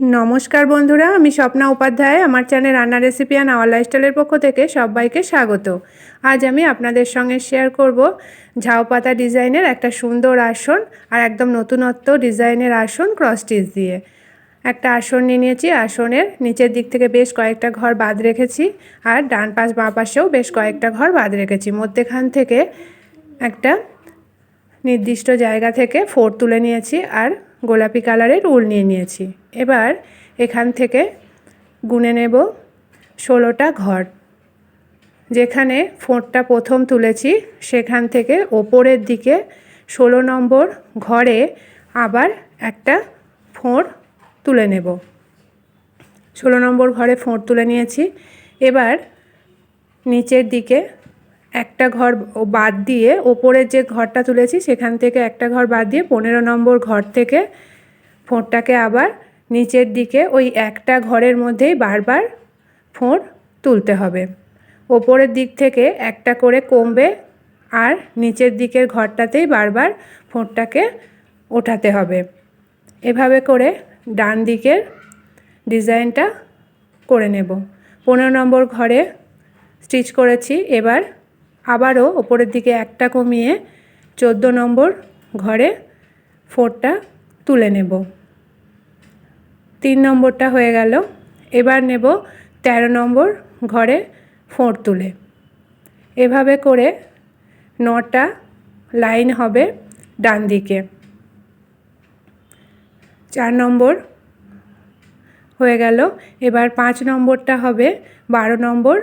নমস্কার বন্ধুরা, আমি স্বপ্না উপাধ্যায়। আমার চ্যানেল রান্না রেসিপি অ্যান্ড আওয়ার লাইফস্টাইলের পক্ষ থেকে সবাইকে স্বাগত। আজ আমি আপনাদের সঙ্গে শেয়ার করব ঝাউ পাতা ডিজাইনের একটা সুন্দর আসন আর একদম নতুনত্ব ডিজাইনের আসন ক্রস স্টিচ দিয়ে। একটা আসন নিয়ে নিয়েছি। আসনের নিচের দিক থেকে বেশ কয়েকটা ঘর বাদ রেখেছি আর ডান পাশ, বাঁ পাশেও বেশ কয়েকটা ঘর বাদ রেখেছি। মধ্যেখান থেকে একটা নির্দিষ্ট জায়গা থেকে ফোর তুলে নিয়েছি আর গোলাপি কালারের উল নিয়ে নিয়েছি। এবার এখান থেকে গুনে নেব ষোলোটা ঘর। যেখানে ফোঁটটা প্রথম তুলেছি, সেখান থেকে ওপরের দিকে ষোলো নম্বর ঘরে আবার একটা ফোঁড় তুলে নেব। ষোলো নম্বর ঘরে ফোঁড় তুলে নিয়েছি। এবার নিচের দিকে একটা ঘর বাদ দিয়ে ওপরের যে ঘরটা তুলেছি, সেখান থেকে একটা ঘর বাদ দিয়ে পনেরো নম্বর ঘর থেকে ফোঁড়টাকে আবার নিচের দিকে ওই একটা ঘরের মধ্যেই বারবার ফোঁড় তুলতে হবে। ওপরের দিক থেকে একটা করে কমবে আর নিচের দিকের ঘরটাতেই বারবার ফোঁড়টাকে ওঠাতে হবে। এভাবে করে ডান দিকের ডিজাইনটা করে নেব। পনেরো নম্বর ঘরে স্টিচ করেছি, এবার আবারও ওপরের দিকে একটা কমিয়ে চোদ্দ নম্বর ঘরে ফোরটা তুলে নেব। তিন নম্বরটা হয়ে গেল। এবার নেব ১৩ নম্বর ঘরে ফোঁড় তুলে। এভাবে করে নটা লাইন হবে ডান দিকে। চার নম্বর হয়ে গেল। এবার পাঁচ নম্বরটা হবে বারো নম্বর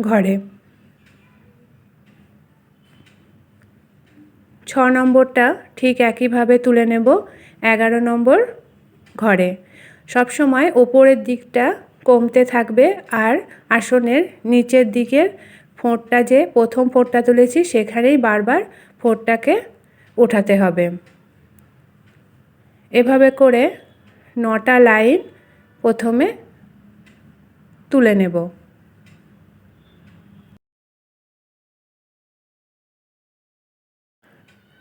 ঘরে। ছ নম্বরটা ঠিক একইভাবে তুলে নেব। এগারো নম্বর ঘরে। সবসময় ওপরের দিকটা কমতে থাকবে আর আসনের নিচের দিকের ফোঁটটা যে প্রথম ফোঁটটা তুলেছি সেখানেই বারবার ফোঁটটাকে ওঠাতে হবে। এভাবে করে নটা লাইন প্রথমে তুলে নেব।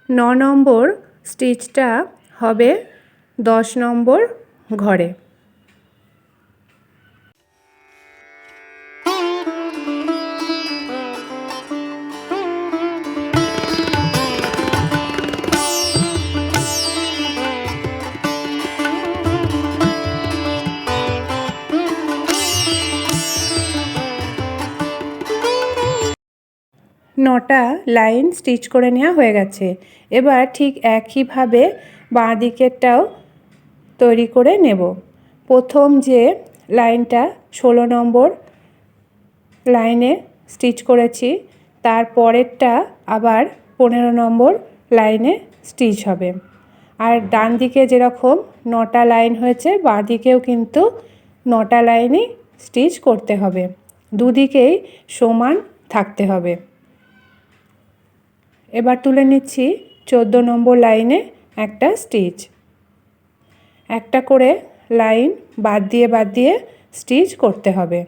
ন নম্বর স্টিচটা হবে দশ নম্বর ঘরে। নটা লাইন স্টিচ করে নেওয়া হয়ে গেছে। এবার ঠিক একইভাবে বাঁ দিকেরটাও তৈরি করে নেব। প্রথম যে লাইনটা ষোলো নম্বর লাইনে স্টিচ করেছি, তার পরেরটা আবার পনেরো নম্বর লাইনে স্টিচ হবে। আর ডান দিকে যেরকম নটা লাইন হয়েছে বাঁ দিকেও কিন্তু নটা লাইনই স্টিচ করতে হবে। দুদিকেই সমান থাকতে হবে। এবার তুলে নিচ্ছি চোদ্দ নম্বর লাইনে একটা স্টিচ। একটা করে লাইন বাদ দিয়ে বাদ দিয়ে স্টিচ করতে হবে।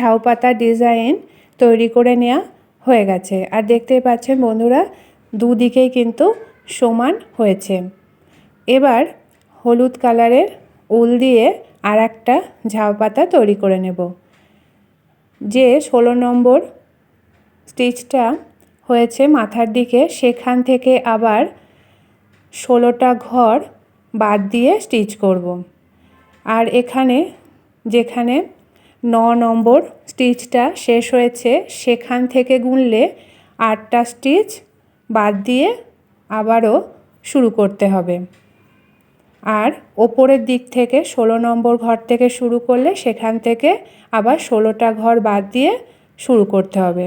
ঝাউ পাতা ডিজাইন তৈরি করে নেওয়া হয়ে গেছে। আর দেখতেই পাচ্ছেন বন্ধুরা, দুদিকেই কিন্তু সমান হয়েছে। এবার হলুদ কালারের উল দিয়ে আর একটা ঝাউ পাতা তৈরি করে নেব। যে ষোলো নম্বর স্টিচটা হয়েছে মাথার দিকে, সেখান থেকে আবার ষোলোটা ঘর বাদ দিয়ে স্টিচ করব। আর এখানে যেখানে ন নম্বর স্টিচটা শেষ হয়েছে, সেখান থেকে গুনলে আটটা স্টিচ বাদ দিয়ে আবারও শুরু করতে হবে। আর ওপরের দিক থেকে ষোলো নম্বর ঘর থেকে শুরু করলে সেখান থেকে আবার ষোলোটা ঘর বাদ দিয়ে শুরু করতে হবে।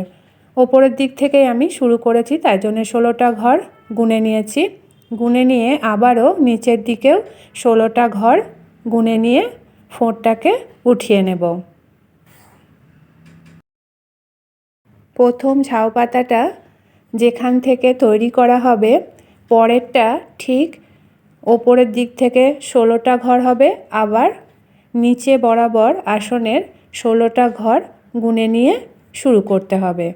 ওপরের দিক থেকেই আমি শুরু করেছি, তাই জন্য ষোলোটা ঘর গুনে নিয়েছি। গুনে নিয়ে আবারও নিচের দিকেও ষোলোটা ঘর গুনে নিয়ে ফোঁটটাকে উঠিয়ে নেব। প্রথম ঝাউ পাতাটা যেখান থেকে তৈরি করা হবে, পরেরটা ঠিক ওপরের দিক থেকে ষোলোটা ঘর হবে, আবার নিচে বরাবর আসনের ষোলোটা ঘর গুনে নিয়ে শুরু করতে হবে।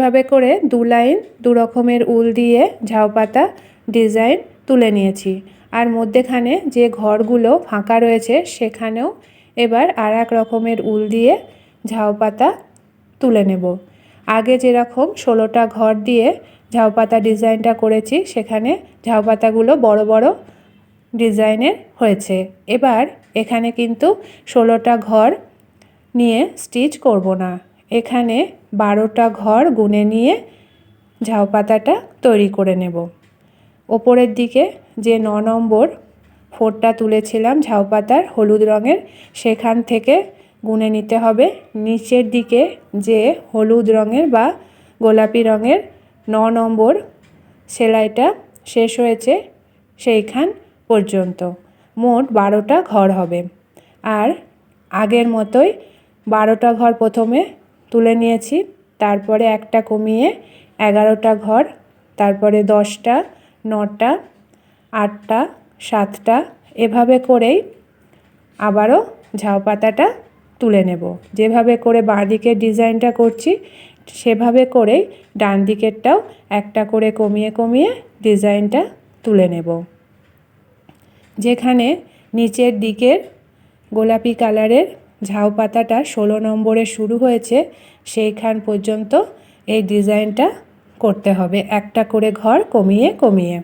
এভাবে করে দু লাইন দু রকমের উল দিয়ে ঝাউ পাতা ডিজাইন তুলে নিয়েছি। আর মধ্যেখানে যে ঘরগুলো ফাঁকা রয়েছে সেখানেও এবার আর এক রকমের উল দিয়ে ঝাউ পাতা তুলে নেব। আগে যেরকম ষোলোটা ঘর দিয়ে ঝাউপাতা ডিজাইনটা করেছি, সেখানে ঝাউ পাতাগুলো বড় বড় ডিজাইনের হয়েছে। এবার এখানে কিন্তু ষোলোটা ঘর নিয়ে স্টিচ করব না। এখানে বারোটা ঘর গুনে নিয়ে ঝাউ পাতাটা তৈরি করে নেব। ওপরের দিকে যে ন নম্বর ফোরটা তুলেছিলাম ঝাউ পাতার হলুদ রঙের, সেখান থেকে গুনে নিতে হবে। নিচের দিকে যে হলুদ রঙের বা গোলাপি রঙের ন নম্বর সেলাইটা শেষ হয়েছে সেইখান পর্যন্ত। মোট বারোটা ঘর হবে। আর আগের মতোই বারোটা ঘর প্রথমে তুলে নিয়েছি। তারপরে একটা কমিয়ে এগারোটা ঘর, তারপরে দশটা, নটা, আটটা, সাতটা, এভাবে করেই আবারও ঝাউ পাতাটা তুলে নেব। যেভাবে করে বাঁ দিকের ডিজাইনটা করছি, সেভাবে করেই ডান দিকেরটাও একটা করে কমিয়ে কমিয়ে ডিজাইনটা তুলে নেব। যেখানে নিচের দিকের গোলাপি কালারের ঝাউ পাতাটা ষোলো নম্বরে শুরু হয়েছে, সেইখান পর্যন্ত এই ডিজাইনটা করতে হবে। একটা করে ঘর কমিয়ে কমিয়ে।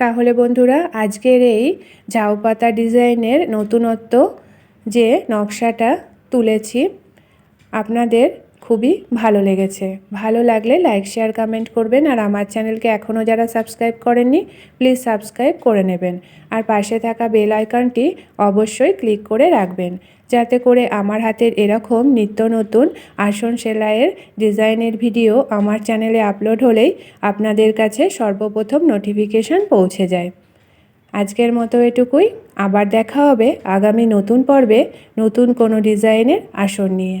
তাহলে বন্ধুরা আজকের এই ঝাউ পাতা ডিজাইনের নতুনত্ব যে নকশাটা তুলেছি আপনাদের খুবই ভালো লেগেছে। ভালো লাগলে লাইক শেয়ার কমেন্ট করবেন। আর আমার চ্যানেলকে এখনও যারা সাবস্ক্রাইব করেননি প্লিজ সাবস্ক্রাইব করে নেবেন। আর পাশে থাকা বেল আইকনটি অবশ্যই ক্লিক করে রাখবেন। যাতে করে আমার হাতের এরকম নিত্য নতুন আসন সেলাইয়ের ডিজাইনের ভিডিও আমার চ্যানেলে আপলোড হলেই আপনাদের কাছে সর্বপ্রথম নোটিফিকেশান পৌঁছে যায়। আজকের মতো এটুকুই। আবার দেখা হবে আগামী নতুন পর্বে নতুন কোনো ডিজাইনের আসন নিয়ে।